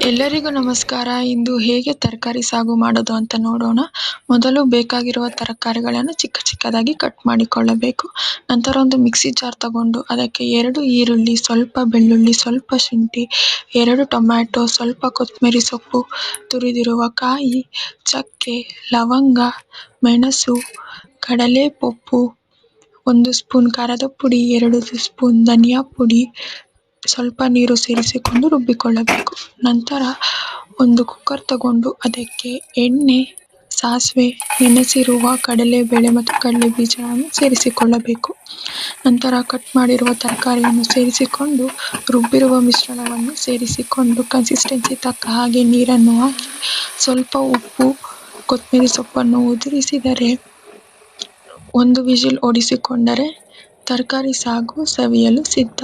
ಎಲ್ಲರಿಗೂ ನಮಸ್ಕಾರ. ಇಂದು ಹೇಗೆ ತರಕಾರಿ ಸಾಗು ಮಾಡೋದು ಅಂತ ನೋಡೋಣ. ಮೊದಲು ಬೇಕಾಗಿರುವ ತರಕಾರಿಗಳನ್ನು ಚಿಕ್ಕ ಚಿಕ್ಕದಾಗಿ ಕಟ್ ಮಾಡಿಕೊಳ್ಳಬೇಕು. ನಂತರ ಒಂದು ಮಿಕ್ಸಿ ಜಾರ್ ತಗೊಂಡು ಅದಕ್ಕೆ ಎರಡು ಈರುಳ್ಳಿ, ಸ್ವಲ್ಪ ಬೆಳ್ಳುಳ್ಳಿ, ಸ್ವಲ್ಪ ಶುಂಠಿ, ಎರಡು ಟೊಮ್ಯಾಟೊ, ಸ್ವಲ್ಪ ಕೊತ್ತಂಬರಿ ಸೊಪ್ಪು, ತುರಿದಿರುವ ಕಾಯಿ, ಚಕ್ಕೆ, ಲವಂಗ, ಮೆಣಸು ಕಡಲೆ ಪಪ್ಪು ಒಂದು ಸ್ಪೂನ್ ಖಾರದ ಪುಡಿ, ಎರಡು ಸ್ಪೂನ್ ಧನಿಯಾ ಪುಡಿ ಸ್ವಲ್ಪ ನೀರು ಸೇರಿಸಿಕೊಂಡು ರುಬ್ಬಿಕೊಳ್ಳಬೇಕು. ನಂತರ ಒಂದು ಕುಕ್ಕರ್ ತಗೊಂಡು ಅದಕ್ಕೆ ಎಣ್ಣೆ, ಸಾಸಿವೆ ನೆನೆಸಿರುವ ಕಡಲೆಬೇಳೆ ಮತ್ತು ಕಡಲೆ ಬೀಜವನ್ನು ಸೇರಿಸಿಕೊಳ್ಳಬೇಕು. ನಂತರ ಕಟ್ ಮಾಡಿರುವ ತರಕಾರಿಯನ್ನು ಸೇರಿಸಿಕೊಂಡು ರುಬ್ಬಿರುವ ಮಿಶ್ರಣವನ್ನು ಸೇರಿಸಿಕೊಂಡು ಕನ್ಸಿಸ್ಟೆನ್ಸಿ ತಕ್ಕ ಹಾಗೆ ನೀರನ್ನು ಹಾಕಿ ಸ್ವಲ್ಪ ಉಪ್ಪು, ಕೊತ್ತಂಬರಿ ಸೊಪ್ಪನ್ನು ಉದುರಿಸಿದರೆ ಒಂದು ವಿಜಿಲ್ ಓಡಿಸಿಕೊಂಡರೆ ತರಕಾರಿ ಸಾಗು ಸವಿಯಲು ಸಿದ್ಧ.